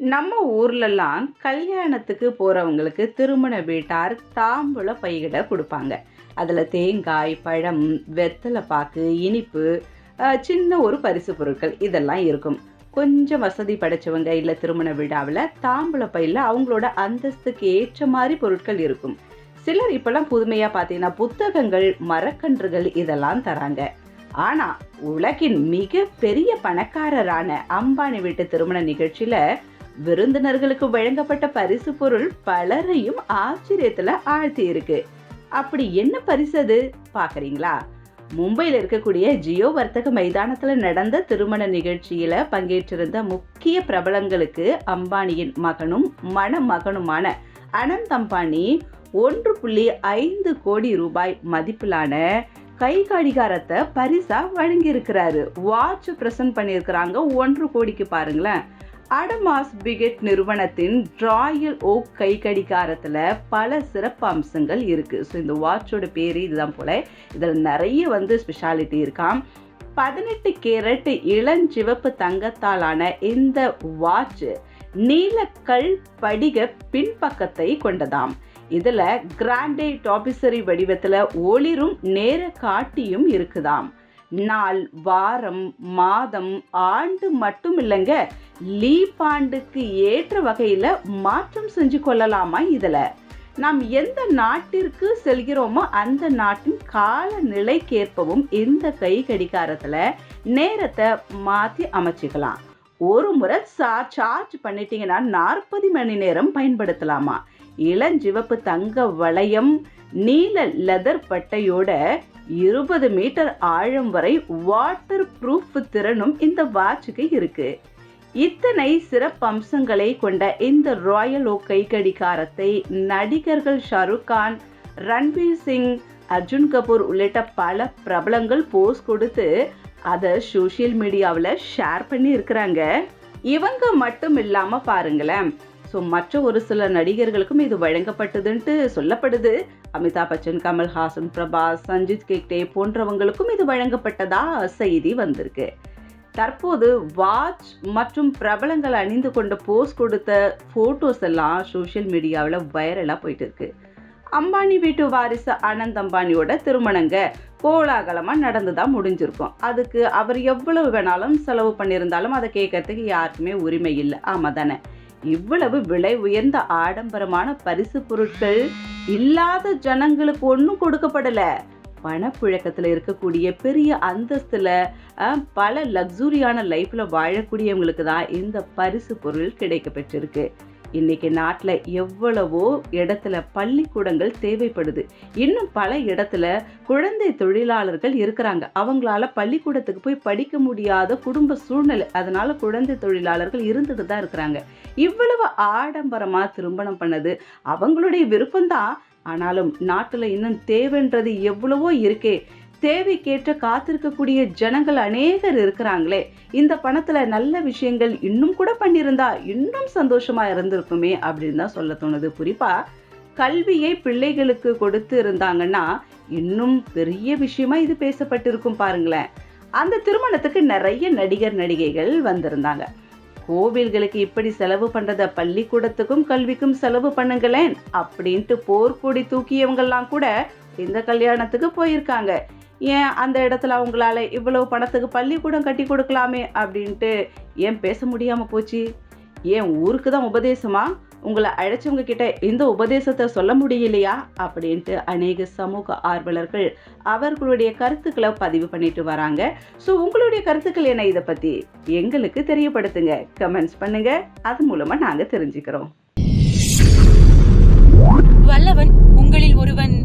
நம்ம ஊர்லலாம் கல்யாணத்துக்கு போகிறவங்களுக்கு திருமண வீட்டார் தாம்பூல பைகிட கொடுப்பாங்க. அதில் தேங்காய் பழம் வெத்தலை பாக்கு இனிப்பு சின்ன ஒரு பரிசு பொருட்கள் இதெல்லாம் இருக்கும். கொஞ்சம் வசதி படைச்சவங்க இல்லை திருமண விழாவில் தாம்பூல பையில் அவங்களோட அந்தஸ்துக்கு ஏற்ற மாதிரி பொருட்கள் இருக்கும். சிலர் இப்போல்லாம் புதுமையாக பார்த்தீங்கன்னா புத்தகங்கள் மரக்கன்றுகள் இதெல்லாம் தராங்க. ஆனால் உலகின் மிக பெரிய பணக்காரரான அம்பானி வீட்டு திருமண நிகழ்ச்சியில் விருந்தினர்களுக்கு வழங்கப்பட்ட பரிசு பொருள் பலரையும் ஆச்சரியத்துல ஆழ்த்தி இருக்கு அப்படி என்ன பரிசு அது? பாக்குறீங்களா மும்பையில் இருக்கக்கூடிய ஜியோ வர்த்தக மைதானத்தில் நடந்த திருமண நிகழ்ச்சியில பங்கேற்றிருந்த முக்கிய பிரபலங்களுக்கு அம்பானியின் மகனும் மணமகனுமான அனந்த் அம்பானி ஒன்று புள்ளி ஐந்து கோடி ரூபாய் மதிப்பிலான கை கடிகாரத்தை பரிசா வழங்கியிருக்கிறாரு. வாட்ச் பிரசன்ட் பண்ணியிருக்கிறாங்க. ஒன்று கோடிக்கு பாருங்களேன். அடமாஸ் பிகெட் நிறுவனத்தின் ராயல் ஓக் கை கடிகாரத்தில் பல சிறப்பு அம்சங்கள் இருக்குது ஸோ இந்த வாட்சோட பேர் இதுதான் போல. இதில் நிறைய வந்து ஸ்பெஷாலிட்டி இருக்காம். பதினெட்டு கேரட் இளஞ்சிவப்பு தங்கத்தாலான இந்த வாட்ச் நீலக்கல் படிக பின்பக்கத்தை கொண்டதாம். இதில் கிராண்டே டாபிசரி வடிவத்தில் ஒளிரும் நேர காட்டியும் இருக்குதாம். நாள் வாரம் மாதம் ஆண்டு மட்டும் இல்லைங்க லீப் ஆண்டுக்கு ஏற்ற வகையில் மாற்றம் செஞ்சு கொள்ளலாமா இதில்? நாம் எந்த நாட்டிற்கு செல்கிறோமோ அந்த நாட்டின் கால நிலைக்கேற்பவும் இந்த கை கடிகாரத்தில் நேரத்தை மாற்றி அமைச்சுக்கலாம். ஒரு முறை சா- சார்ஜ் பண்ணிட்டீங்கன்னா நாற்பது மணி நேரம் பயன்படுத்தலாமா? இளஞ்சிவப்பு தங்க வளையம் நீல லெதர் பட்டையோட இருபது மீட்டர் ஆழம் வரை வாட்டர் ப்ரூஃப் திறனும் இந்த வாட்சுக்கு இருக்கு. இத்தனை சிறப்பம்சங்களை கொண்ட இந்த ராயல் ஓ கை கடிகாரத்தை நடிகர்கள் ஷாருக் கான் ரன்வீர் சிங் அர்ஜுன் கபூர் உள்ளிட்ட பல பிரபலங்கள் போஸ் கொடுத்து அதை சோஷியல் மீடியாவில் ஷேர் பண்ணி இருக்கிறாங்க இவங்க மட்டும் இல்லாமல் பாருங்களேன் ஸோ மற்ற ஒரு சில நடிகர்களுக்கும் இது வழங்கப்பட்டதுன்ட்டு சொல்லப்படுது. அமிதாப் பச்சன் கமல்ஹாசன் பிரபாஸ் சஞ்சித் கேக்டே போன்றவங்களுக்கும் இது வழங்கப்பட்டதா செய்தி வந்திருக்கு. தற்போது வாட்ச் மற்றும் பிரபலங்கள் அணிந்து கொண்ட போஸ் கொடுத்த ஃபோட்டோஸ் எல்லாம் சோஷியல் மீடியாவில் வைரலாக போயிட்டு இருக்கு அம்பானி வீட்டு வாரிசு அனந்த் அம்பானியோட திருமணங்க கோலாகலமாக நடந்து தான் முடிஞ்சிருக்கும். அதுக்கு அவர் எவ்வளவு வேணாலும் செலவு பண்ணியிருந்தாலும் அதை கேட்கறதுக்கு யாருக்குமே உரிமை இல்லை. ஆமாம் தானே இவ்வளவு விலை உயர்ந்த ஆடம்பரமான பரிசு பொருட்கள் இல்லாத ஜனங்களுக்கு ஒன்றும் கொடுக்கப்படல. பணப்புழக்கத்தில் இருக்கக்கூடிய பெரிய அந்தஸ்துல பல லக்ஸூரியான லைஃப்பில் வாழக்கூடியவங்களுக்கு தான் இந்த பரிசு பொருள் கிடைக்க பெற்றிருக்கு இன்னைக்கு நாட்டில் எவ்வளவோ இடத்துல பள்ளிக்கூடங்கள் தேவைப்படுது. இன்னும் பல இடத்துல குழந்தை தொழிலாளர்கள் இருக்கிறாங்க. அவங்களால பள்ளிக்கூடத்துக்கு போய் படிக்க முடியாத குடும்ப சூழ்நிலை. அதனால குழந்தை தொழிலாளர்கள் இருந்துட்டு தான் இருக்கிறாங்க. இவ்வளவு ஆடம்பரமாக திருமணம் பண்ணது அவங்களுடைய விருப்பம்தான். ஆனாலும் நாட்டில் இன்னும் தேவைன்றது எவ்வளவோ இருக்கே. தேவைக்கேற்ற காத்திருக்கக்கூடிய ஜனங்கள் அநேகர் இருக்கிறாங்களே. இந்த பணத்தில் நல்ல விஷயங்கள் இன்னும் கூட பண்ணியிருந்தா இன்னும் சந்தோஷமாக இருந்திருக்குமே அப்படின்னு தான் சொல்ல தோணுது. குறிப்பாக கல்வியை பிள்ளைகளுக்கு கொடுத்து இருந்தாங்கன்னா இன்னும் பெரிய விஷயமா இது பேசப்பட்டிருக்கும் பாருங்களேன். அந்த திருமணத்துக்கு நிறைய நடிகர் நடிகைகள் வந்திருந்தாங்க. கோவில்களுக்கு இப்படி செலவு பண்றத பள்ளிக்கூடத்துக்கும் கல்விக்கும் செலவு பண்ணுங்களேன் அப்படின்ட்டு போர்க்கொடி தூக்கியவங்கெல்லாம் கூட இந்த கல்யாணத்துக்கு போயிருக்காங்க. ஏன் அந்த இடத்துல அவங்களால இவ்வளவு பணத்துக்கு பள்ளிக்கூடம் கட்டி கொடுக்கலாமே அப்படின்ட்டு ஏன் பேச முடியாமல் போச்சு? ஏன் ஊருக்கு தான் உபதேசமா? உங்களை அழைச்சவங்க கிட்ட இந்த உபதேசத்தை சொல்ல முடியலையா? அப்படின்ட்டு அநேக சமூக ஆர்வலர்கள் அவர்களுடைய கருத்துக்களை பதிவு பண்ணிட்டு வராங்க. ஸோ உங்களுடைய கருத்துக்கள் என்ன? இதை பத்தி எங்களுக்கு தெரியப்படுத்துங்க. கமெண்ட்ஸ் பண்ணுங்க. அது மூலமா நாங்கள் தெரிஞ்சுக்கிறோம். வல்லவன் உங்களில் ஒருவன்